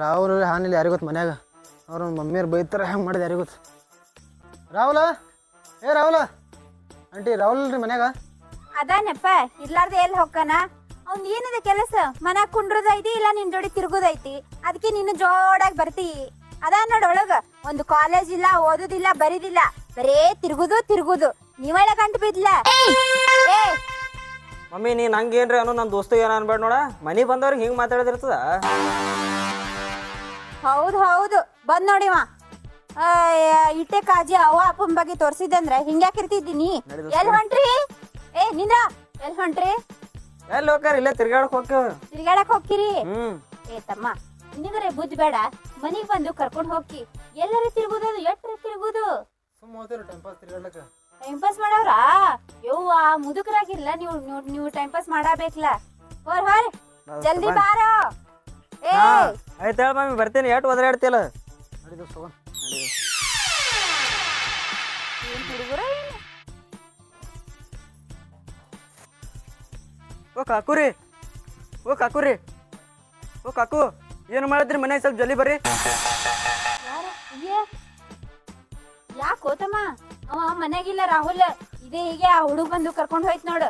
ರಾಹುಲ್ ಹಾನಿಲ್ಲ ಯಾರಿಗೂ ಗೊತ್ತು ಮನ್ಯಾಗ? ಅವ್ರ ಮಮ್ಮಿಯವ್ರು ಬೈತಾರೆ ಹೆಂಗೆ ಮಾಡಿದೆ ಯಾರಿಗೂ ಗೊತ್ತು? ರಾಹುಲ? ಏ ರಾಹುಲ? ಆಂಟಿ ರಾಹುಲ್ ರೀ ಮನ್ಯಾಗ? ಅದಾನಪ್ಪ ಇರ್ಲಾರ್ದ ಎಲ್ಲಿ ಹೊಕ್ಕನ? ಅವ್ನ್ ಏನಿದೆ ಕೆಲಸ? ಮನ್ಯಾಗ ಕುಂಡ್ರದೈತಿ ಇಲ್ಲ ನಿನ್ ಜೋಡಿ ತಿರುಗುದೈತಿ? ಅದಕ್ಕೆ ನಿನ್ನ ಜೋಡಾಗಿ ಬರ್ತಿ. ಅದ ನೋಡ್ ಒಳಗ ಒಂದು ಕಾಲೇಜ್ ಇಲ್ಲ ಓದುದಿಲ್ಲ ಬರೀದಿಲ್ಲ. ಬರೇ ತಿರುಗುದು ತಿರುಗುದು. ನೀವೆಲ್ಲ ಗಂಟು ಬಿದ್ಲ. ಏ! ಮಮ್ಮಿ ನೀ ಹಂಗೇನ್ರಿ ಏನ್ರಿ ಅನ್ನೋ ನನ್ನ ದೋಸ್ತ ಏನ ಅನ್ಬೇಡ ನೋಡ? ಮನಿ ಬಂದವ್ರಿಗೆ ಹಿಂಗೆ ಮಾತಾಡೋದಿರ್ತದ? ಹೌದ್ ಹೌದು. ಬಂದ್ ನೋಡಿವ ಇಟ್ಟೆ ಕಾಜಿ ಅವ್ವ ಅಪ್ಪನ ಬಗ್ಗೆ ತೋರ್ಸಿದಂದ್ರ ಹಿಂಗ್ಯಾಕ್ ಇರ್ತಿದ್ದೀನಿ? ಎಲ್ ಹೊಂಟ್ರಿ? ಏ ನಿಂದ್ರ? ಎಲ್ ಹೊಂಟ್ರಿ? ಎಲ್ಲಿ ಇಲ್ಲೇ ತಿರ್ಗಾಡಕ್ ಹೋಗ್ತೇವ ತಿರ್ಗಾಡಕ್ ಹೋಗ್ತೀರಿ? ಹ್ಮ್. ಏ ತಮ್ಮ ನಿನಗರೆ ಬುದ್ಧಿ ಬೇಡ. ಮನಿಗ್ ಬಂದು ಕರ್ಕೊಂಡ್ ಹೋಗ್ತಿ. ಎಲ್ಲರ ತಿರುಗುದು ಎಟ್ರ ತಿರುಗುದು? ಸುಮ್ಮ ಹೋಗ್ತೀರಿ ಟೈಮ್ ಪಾಸ್ ಮಾಡವ್ರಾ ಟೈಮ್ ಪಾಸ್ ಮಾಡವ್ರ? ಯವ್ವ ಮುದುಕರಾಗಿಲ್ಲ ನೀವು ನೀವು- ಟೈಮ್ ಪಾಸ್ ಮಾಡಬೇಕಲ್ಲ ಹೋರ್ ಹೋರ್. ಜಲ್ದಿ ಬಾರೋ. ಆಯ್ತು ಹೇಳ ಮಮ್ಮಿ ಬರ್ತೀನಿ. ಎಷ್ಟು ಒದರಾಡ್ತಿಲ್ಲ ನಡೀದು ಓ ಕಾಕು ರೀ. ಓ ಕಾಕುರಿ ಓ ಕಾಕುರಿ ಓ ಕಾಕು ಏನು ಮಾಡಿದ್ರಿ? ಮನೆ ಸ್ವಲ್ಪ ಜಲ್ದಿ ಬರ್ರಿ. ಯಾಕೆ ಹೋತಮ್ಮ? ಅವ ಮನೆಗಿಲ್ಲ ರಾಹುಲ್. ಇದೇ ಹೀಗೆ ಆ ಹುಡುಗ ಬಂದು ಕರ್ಕೊಂಡ್ ಹೋಯ್ತು ನೋಡು.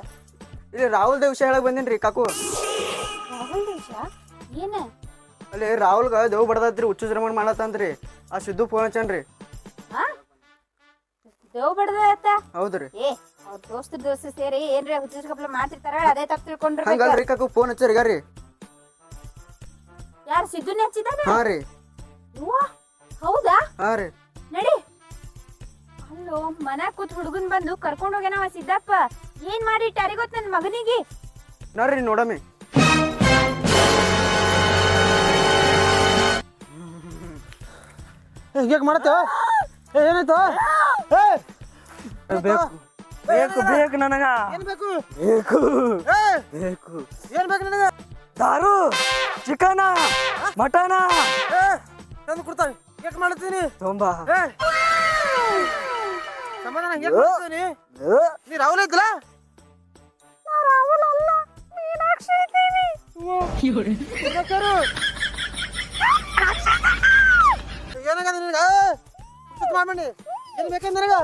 ಇಲ್ಲಿ ರಾಹುಲ್ ದೇವ್ ವಿಷಯ ಹೇಳಕ್ ಬಂದಿನ್ರಿ ಕಾಕು. ರಾಹುಲ್ ದೇಶ ಏನ? ಅಲ್ಲಿ ರಾಹುಲ್ಗ ದೇವ್ ಬಡದತ್ರಿ ಹುಚ್ಚು ಶ್ರಮಣ ಮಾಡತ್ತಂದ್ರಿ ಆ ಸಿದ್ದು ಫೋನ್ ಹಚ್ಚನ್ರಿ. ಹಾ? ದೇವ್ ಬಡ್ದ ಹೌದ್ರಿ. ಏ ಅವ್ರ ದೋಸ್ತ ದೋಸ್ತ ಸೇರಿ ಏನ್ರಿ ಹುಚ್ಚ ಕಪ್ಲ ಮಾಡ್ತಿರ್ತಾರ ಅದೇ ತಪ್ಪು ತಿಳ್ಕೊಂಡ್ರಿ ಹಂಗಲ್ರಿ ಕಾಕು ಫೋನ್ ಹಚ್ಚರಿ ಯಾರು ಸಿದ್ದುನೇ ಹಚ್ಚಿದಾನ ಹಾ ರೀ. ಅವ್ವ, ಹೌದಾ? ಹಾ ರೀ. ನಡಿ. ಅಲ್ಲೋ ಮನ್ಯಾಗ ಕೂತ್ ಹುಡುಗನ್ ಬಂದು ಕರ್ಕೊಂಡ್ ಹೋಗ್ಯಾನವ ಸಿದ್ದಪ್ಪ. ಏನ್ ಮಾಡಿ ಗೊತ್ತ ನನ್ ಮಗನಿಗೆ? ನೋಡ್ರಿ ನೋಡಮ್ಮಿ. ಹಿಂಗ್ಯಾಕೆ ಮಾಡತ್ತ? ಏನಾಯ್ತು ಏ ಬೇಕು. ಬೇಕು ಬೇಕು ನನಗ. ಏನ್ ಬೇಕು? ಬೇಕು. ಏ ಬೇಕು. ಏನ್ ಬೇಕು ನನಗ? ದಾರು ಚಿಕನ ಮಟನ. ಏ ತಂದು ಕೊಡ್ತಾನೆ. ಕೇಕ್ ಮಾಡ್ತೀನಿ. ತುಂಬಾ. ಏ. ಸಮಾಧಾನ ಹೆಂಗೆ ಮಾಡ್ತೀನಿ. ನೀ ರಾಹುಲ್ ಐತಲ್ಲ? ಏನಾಗದ ನಿನಗ ಸುತ್ತ ಮಾಡ್ಬಂಡಿ ಏನ್ ಬೇಕಂದ ನಿನಗ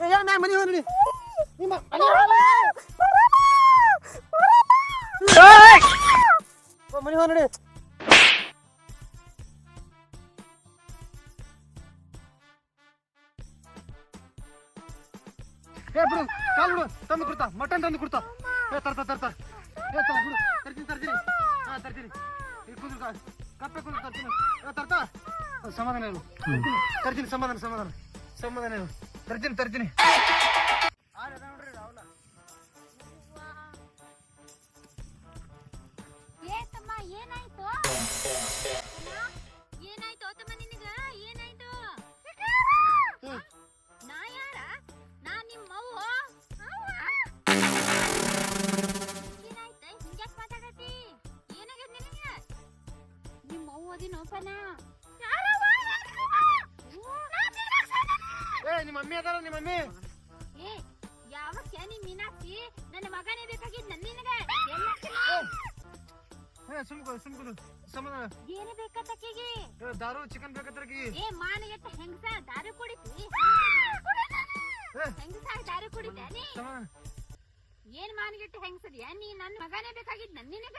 ಏ ಏನ್ ಮ್ಯಾಗ ಮನಿ ಹೋಗಿ ನಿಮ್ಮ ಮನೆ ಮನಿ ಹೋಗಿ ನೋಡಿ ಏ ಬಿಡು ಕಾಲ್ ಬಿಡು ತಂದು ಕೊಡ್ತಾ ಮಟನ್ ತಂದು ಕೊಡ್ತಾ ಏ ತರ್ತಾ ತರ್ತಾ ಏ ತರ ಬಿಡು ತರ್ತೀನಿ ತರ್ತೀನಿ ಹಾ ತರ್ತೀನಿ ಇಲ್ಲಿ ಕುಂದ್ರು ಕಾ ಕಪ್ಪೆ ಕುಂದ್ರು ತರ್ತೀನಿ ಏ ತರ್ತಾ ಹಾ, ಸಮಾಧಾನ ಏನು ತರ್ತೀನಿ ಸಮಾಧಾನ ಸಮಾಧಾನ. ಸಮಾಧಾನ ಏನು ತರ್ತೀನಿ ತರ್ತೀನಿ. ಏನೇ ದಾರು ಚಿಕನ್ ಬೇಕತ್ತರಕಿ ಏ ಹೆಂಗಸ? ದಾರು ಕುಡಿತಿ? ಹೆಂಗಸ? ಏನ್ ಮಾನಗೆಟ್ಟ ಹೆಂಗಸದಿಯ ನೀ? ನನ್ನ ಮಗನೇ ಬೇಕಾಗಿದ್ ನನ್ ನಿನಗ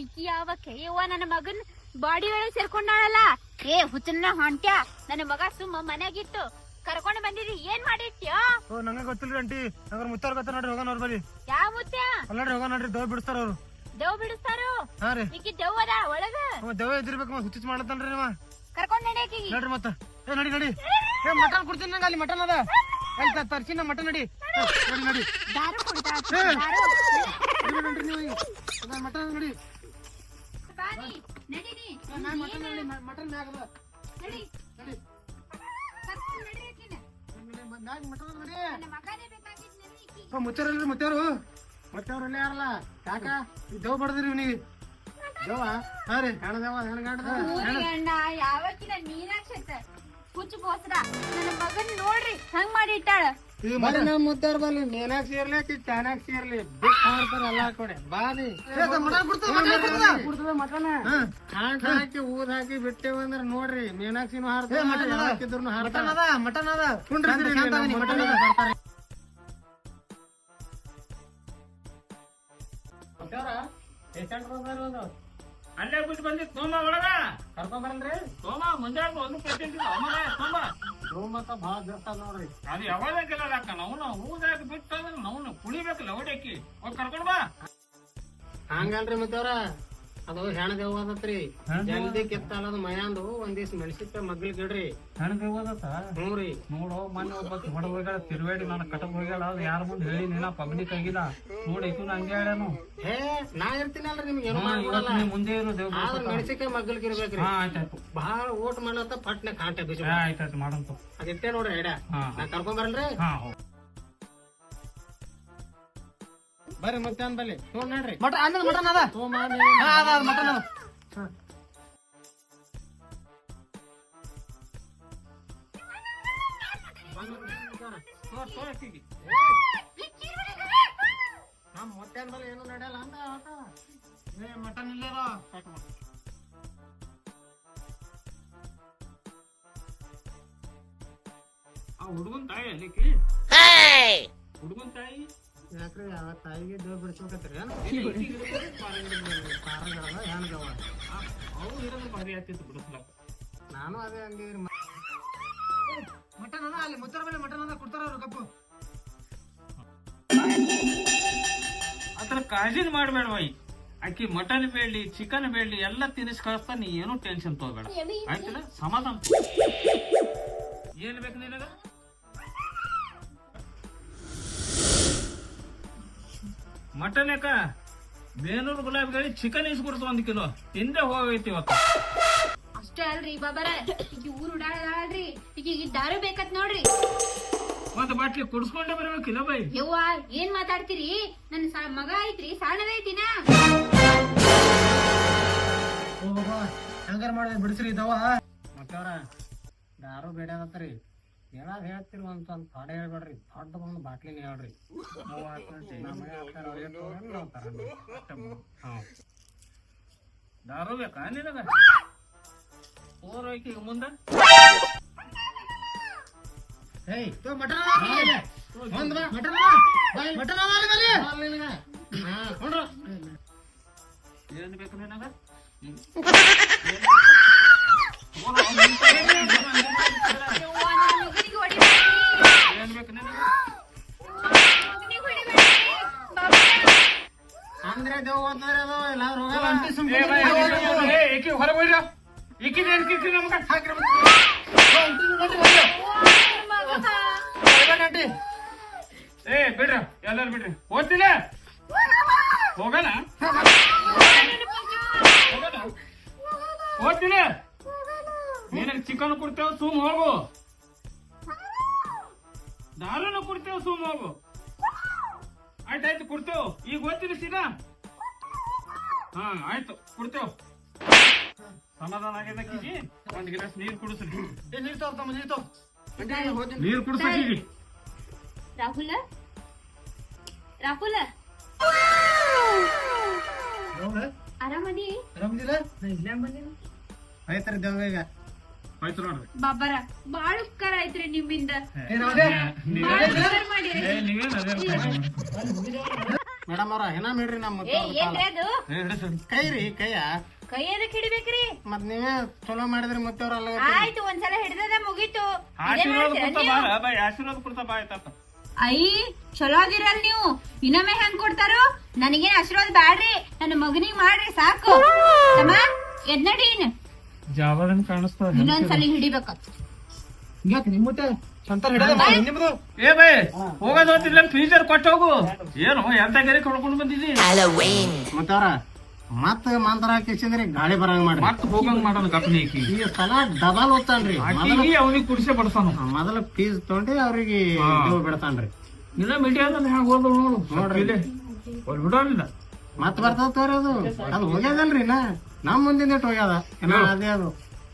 ಈಕಿ ಯಾವಕ್ಕೆ ಇವ ನನ್ನ ಮಗನ್ ಬಾಡಿ ಒಳಗೆ ಸೇರ್ಕೊಂಡಾಳಲ್ಲ. ಏ ಹುಚ್ಚನ ಹೊಂಟ್ಯ? ನನ್ನ ಮಗ ಸುಮ್ಮ ಮನ್ಯಾಗಿತ್ತು ಕರ್ಕೊಂಡ್ ಬಂದಿರಿ ಏನ್ ಮಾಡಿಟ್ಯೋ ಓ ನಂಗೆ ಗೊತ್ತಿಲ್ಲ ಅಂಟಿ ನಂಗೆ ಮುತ್ತಾರ ಗೊತ್ತ ನೋಡ್ರಿ ಹೋಗೋಣ ಅವ್ರ ಬರ್ರಿ ಯಾವ ಮುತ್ಯ ಅಲ್ಲ ನೋಡ್ರಿ ಹೋಗೋಣ ನೋಡ್ರಿ ದವ್ ಬಿಡಿಸ್ತಾರ ಅವ್ರು. ದೇವ್ ಬಿಡಿಸ್ತಾರು? ಹಾ ರೀ. ಈಕಿ ದೆವ್ ಅದ ಒಳಗ? ಅವ ದೆವ್ವ ಇದ್ದಿರ್ಬೇಕು ಮತ್ತೆ ಹುಚ್ಚಿಸ್ ಮಾಡತ್ತನ್ರಿ ನೀವ ಕರ್ಕೊಂಡ್ ನಡ್ಯಾಕಿ ನೋಡ್ರಿ ಮತ್ತ. ಏ ನಡಿ ನಡಿ. ಏ ಮಟನ್ ಕೊಡ್ತೀನಿ ನಂಗೆ ಅಲ್ಲಿ ಮಟನ್ ಅದ. ಅಲ್ಲಿ ತರ್ಸಿನ ಮಟನ್ ನಡಿ. ನೋಡಿ ನಡಿ. ದಾರು ಕುಡಿತಾ ನೋಡ್ರಿ ನೀವು ಮಟನ್ ನಡಿ. ನಡಿ ಮಟನ್ ಮ್ಯಾಗ ನಡಿ. ನಡಿ. ಮುತ್ತಾರಲ್ರಿ ಮುತ್ತಾರು ಮುತ್ತವ್ರಲ್ಲೇ ಯಾರಲ್ಲ? ಯಾಕ ಈ ದೆವ್ವ ಬಡದ್ರಿ ಇವನಿಗೆ. ದೇವ? ಹಾ ರೀ. ಹೆಣ ಗಂಡದ ಹೆಣ ಗಂಡ ಯಾವತ್ತಿನ ಮೀನಾಕ್ಷ ಹುಚ್ಚು ಬೋಸ್ರ ನನ್ನ ಮಗನ್ ನೋಡ್ರಿ ಹಂಗ್ ಮಾಡಿ ಇಟ್ಟಾಳ. ಚಾನಾಕ್ಷಿ ಇರ್ಲಿ ಬಿಟ್ಟು ಹಾಡ್ತಾರ ಎಲ್ಲ ಕೊಡೆ ಬಾದಿ ಹಾಕಿ ಹಾಕಿ ಊದ್ ಹಾಕಿ ಬಿಟ್ಟೇವ ಅಂದ್ರ ನೋಡ್ರಿ ಮೀನಾಕ್ಷಿನೂ ಹಾಡ್ತಾರ ಹಾಕಿದ್ರು ಹಾಡ್ತಾರ ಮಟನ್ ಅದ ಮಟನ್ ಅದ ಅಲ್ಲೇ ಬಿಟ್ಟು ಬಂದಿತ್ತು ಸೋಮ ಒಳಗ. ಕರ್ಕೊಂಬರಂದ್ರೆ ಸೋಮ ಮುಂಜಾನೆ ಒಂದು ಪೇಟೆಂಟ್ ಸೋಮ ಭಾಳ ನೋಡ್ರಿ. ಅದು ಯಾವಾಗ ಅಕ್ಕ. ನಾವು ಊದಾಗ ಬಿಟ್ಟು ಅಂದ್ರೆ ನಾವು ಕುಳಿಬೇಕು ಹೊಡ್ಯಾಕಿ ಹೋಗಿ ಕರ್ಕೊಂಡ್ ಬಾ. ಹಂಗಲ್ರಿ ಮತ್ತವ್ರ? ಅದು ಹೆಣ ದೇವ್ ಅದತ್ರಿ ಜಲ್ದಿ ಕಿತ್ತಾಳದು ಮಯಾಂದು ಒಂದ್ ದಿವ್ಸ ಮೆಣಸಿಕ್ಕ ಮಗ್ಲಿಗ್ ಇಡ್ರಿ ನೋಡ್ರಿ ಓದತ್ತ ಹ್ಞೂ ರೀ. ನೋಡು ಮೊನ್ನೆ ಒಬ್ಬ ಹೊಡ ಹೋಗ್ಯಾಳ ತಿರುವೇಡಿ ನಾನು ಕಟಕ್ ಹೋಗ್ಯಾಳ ಅದು ಯಾರ ಮುಂದೆ ಹೇಳಿ ನೀನ ಪಬ್ಲಿಕ್ ಆಗಿಲ್ಲ. ನೋಡಿ ಇದು ನಂಗೆ ಹೇಳ್ಯಾನು. ಹೇ ನಾ ಇರ್ತೀನಲ್ರಿ ನಿಮ್ಗೆ ಏನು ಮಾಡ್ಕೊಡಲ್ಲ ನೀ ಮುಂದೆ ಇರು ದೇವ್ ಆದ್ರ ಮೆಣಸಿಕ ಮಗ್ಲಿಗ್ ಇರ್ಬೇಕ್ರಿ ಹಾ ಆಯ್ತಾಯ್ತು. ಬಹಳ ಓಟ್ ಮಾಡತ್ತ ಪಟ್ನೆ ಕಾಂಟೆ ಬೀಜ. ಆಯ್ತಾಯ್ತು ಮಾಡಂತು ಅದಿಟ್ಟೆ ನೋಡ್ರಿ ಹಾ. ನಾ ಕರ್ಕೊಂಡ್ ಬರಲ್ರಿ? ಹಾ ಹೋಗ್ ಬರ್ರಿ ಮತ್ತೆ ಬಲ್ಲಿ. ತೋರ್ ನೋಡ್ರಿ. ಮಟ ಅನ್ನದ ಮಟನ್ ಅದ? ಸೋಮಾನಿ ಹಾ ಅದ ಅದ ಮಟನ್ ಅದ. ಬಲ್ಲಿ ಏನು ನಡೆಯಲ್ಲ ಅಂದ ಮಟನ್ ಇಲ್ಲದ ಕಟ್ ಮಾಡು. ಆ ಹುಡುಗನ್ ತಾಯಿ ಅಲ್ಲಿಕಿ ಹುಡುಗನ್ ತಾಯಿ? ಯಾಕ್ರಿ ಆ ತಾಯಿಗೆ ದೇವ್ ಬಿಡಿಸ್ಬೇಕತ್ರಿ ಅವ್ರು ಇರೋದು ಭಾರಿ ಆಗ್ತಿತ್ತು ನಾನು ಅದೇ ಹಂಗೆ ಮಟನ್ ಅದ? ಅಲ್ಲಿ ಮುತ್ತರ ಮೇಲೆ ಮಟನ್ ಅದ ಕೊಡ್ತಾರ ಅವ್ರು ಕಪ್ಪು. ಅದ್ರ ಕಾಳಜಿನ ಮಾಡ್ಬೇಡ ಬೈ ಅಕ್ಕಿ ಮಟನ್ ಬೇಡಿ ಚಿಕನ್ ಬೇಡಿ ಎಲ್ಲ ತಿನ್ನಿಸ್ ಕಳಿಸ್ತಾ ನೀ ಏನು ಟೆನ್ಷನ್ ತಗೋಬೇಡ. ಆಯ್ತಲ್ಲ? ಸಮಾಧಾನ. ಏನ್ ಬೇಕು ನಿನಗ? ಮಟನ್ ಯಾಕ? ಬೇನೂರು ಗುಲಾಬಿಗಳಿಗೆ ಚಿಕನ್ ಇಸ್ಕೊಡ್ತು ಒಂದ್ ಕಿಲೋ. ಹಿಂದೆ ಹೋಗೈತಿ ಇವತ್ತು. ಅಷ್ಟೇ ಅಲ್ರಿ ಬಾಬಾರ. ಈಗ ಊರು ಉಡಾಳಲ್ರಿ ಈಗ ಈಗ ದಾರು ಬೇಕತ್ ನೋಡ್ರಿ. ಒಂದ್ ಬಾಟ್ಲಿ ಕುಡ್ಸ್ಕೊಂಡೆ ಬರ್ಬೇಕಿಲ್ಲ ಬೈ ಯವ್ವ ಏನ್ ಮಾತಾಡ್ತೀರಿ? ನನ್ ಸ- ಮಗ ಐತ್ರಿ ಸಣ್ಣದೈತಿನ ಹಂಗಾರ ಮಾಡಿ ಬಿಡಿಸ್ರಿ ಇದಾವ ಮತ್ತವ್ರ ದಾರು ಬೇಡ ಅದತ್ರಿ ಹೇಳಾದ್ ಹೇಳ್ತಿರಿ ಒಂದ್ ಒಂದ್ ಥಾಡೆ ಹೇಳ್ಬೇಡ್ರಿ. ದೊಡ್ಡ ಒಂದು ಬಾಟ್ಲಿನ ಹೇಳ್ರಿ. ದಾರು ಬೇಕಾ ನಿನಗ? ಮುಂದ? ಏಯ್ ತೋ ಮಟನ್ ಒಂದ್ ಬಾ. ಮಟನ್ ಮಟನ್ ಅದ ಮೇಲೆ. ಹಾ, ಕೊಂಡ್ರು. ಏನ್ ಬೇಕು ನಿನಗ? ನನ್ ಅಂದ್ರೆ ದೇವ್ ಓದ್ತಾರೆ ಅದು ಎಲ್ಲಾರು ಹೋಗಲ್ಲ ಏ ಬೈ, ಏ, ಈಕಿ ಹೊರಗ್ ಹೋಯ್ರ? ಈಕಿದ ಏನ್ ಕಿರ್ಕಿ ನಮಗ? ಹಾಕ್ರಿ ಏ ಬಿಡ್ರಿ ಎಲ್ಲಾರು ಬಿಡ್ರಿ. ಓದ್ತಿಲ್ಲ ಹೋಗಣ? ಓದ್ತಿಲ್ಲ ನಿನಗ್ ಚಿಕನ್ ಕೊಡ್ತೇವ ಸುಮ್ ಹೋಗು. ದಾರುನು ಕೊಡ್ತೇವ ಸುಮ್ ಹೋಗು. ಆಯ್ತಾಯ್ತು ಕೊಡ್ತೇವೆ. ಈಗ ಓದ್ತೀನಿ ಸೀದಾ. ಹಾ ಆಯ್ತು ಕೊಡ್ತೇವ್. ಸಮಾಧಾನ ಆಗ್ಯದ ಅಕ್ಕಿಗೆ ಒಂದ್ ಗಿಲಾಸ್ ನೀರ್ ಕುಡಿಸ್ರಿ. ಏ, ನೀರ್ ತಮ್ಮ, ರಾಹುಲ? ರಾಹುಲ? ಆರಾಮದಿ? ಐತ್ರಿ ದೇವ್ ಈಗ. ಆಯ್ತು ನೋಡ್ರಿ. ಬಾಬಾರ ಬಾಳ ಉಪಕಾರ ಐತ್ರಿ ನಿಮ್ಮಿಂದ. ಬಾಳ ಉಪಕಾರ ನೀವೇನ್ ಮೇಡಮ್ ಅವ್ರ ಏನ ಮೇಡ್ರಿ ನಮ್ಮ. ಕೈ ರೀ ಕೈಯ? ಕೈ ಎದಕ್ ಹಿಡಿಬೇಕ್ರಿ? ಮತ್ ನೀವೇ ಚಲೋ ಮಾಡಿದ್ರಿ ಮತ್ತೆ ಅವ್ರ ಅಲ್ಲ ಆಯ್ತು ಒಂದ್ಸಲ ಹಿಡ್ದದ ಮುಗೀತು. ಆಶೀರ್ವಾದ ಕೊಡ್ತಾ ಬಾ ಆಯ್ತಾತ ಅಯ್ಯ ಚಲೋ ಅದಿರಲ್ ನೀವು. ಇನ್ನೊಮ್ಮೆ ಹೆಂಗ್ ಕೊಡ್ತಾರೋ? ನನಗೇನ್ ಆಶೀರ್ವಾದ ಬ್ಯಾಡ್ರಿ. ನನ್ನ ಮಗನಿಗ್ ಮಾಡ್ರಿ ಸಾಕು. ತಮ್ಮ ಎದ್ ನಡಿ ಇನ್. ಜಾಬದನ್ ಕಾಣಿಸ್ತಾ ಇನ್ನೊಂದ್ಸಲ ಹಿಡಿಬೇಕ ಯಾಕೆ ನಿಮ್ಮ ನಿಮ್ದು? ಏ ಬೈ ಹೋಗೋದ್ ಹೋಗ್ತಿಲ್ಲ ಫ್ರೀಜರ್ ಕೊಟ್ಟು ಹೋಗು. ಏನು ಎಂತ ಗರಿ ಕೊಡ್ಕೊಂಡು ಬಂದಿದಿ ಮತ್ತಾರ ಅವ್ರ ಮತ್ತ ಮಂತ್ರ ಹಾಕಿಸಿದ್ರಿ ಗಾಳಿ ಬರಂಗ ಮಾಡಿ ಮತ್ ಹೋಗಂಗ್ ಮಾಡೋಣ ಕಪ್ನಿ ಆಕಿ ಈ ಸಲ ಡಬಲ್ ಓದ್ತಾನ್ರಿ ಅವನಿಗೆ ಕುಡಿಸೇ ಬಡ್ಸಾನ. ಮೊದಲ ಫೀಸ್ ತಗೊಂಡಿ ಅವ್ರಿಗೆ ಬಿಡ್ತಾನ್ರಿ. ಇಲ್ಲ ಮೀಡಿಯಾದಲ್ಲಿ ಹ್ಯಾಂಗ ಹೋದ ನೋಡು. ನೋಡ್ರಿ. ಇಲ್ಲಿ ಅಲ್ಲಿ ಬಿಡೋದಿಲ್ಲ ಮತ್ ಬರ್ತದ ತೋರಿ ಅದು. ಅದು ಹೋಗ್ಯದಲ್ರಿ ನಾ ನಮ್ ಮುಂದಿನ ಇಟ್ಟು ಹೋಗ್ಯದ. ಅದೇ ಅದು.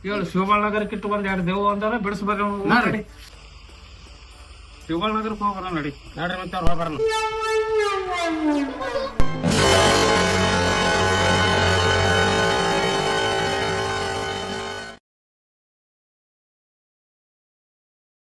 ಹೇಳು ಶಿವಬಾಳ್ ನಗರಕ್ಕೆ ಇಟ್ಟು ಬಂದ್ ಎರಡು ದೇವು ಅಂದಾರ ಬಿಡಿಸ್ಬರ್ರಿ ನೋಡ್ರಿ. ಶಿವಬಾಳ್ ನಗರಕ್ಕೆ ಹೋಗೋಣ ನಡಿ. ನಡ್ರಿ ಮತ್ತೆ ಅವ್ರು ಹೋಗ್ಬರೋಣ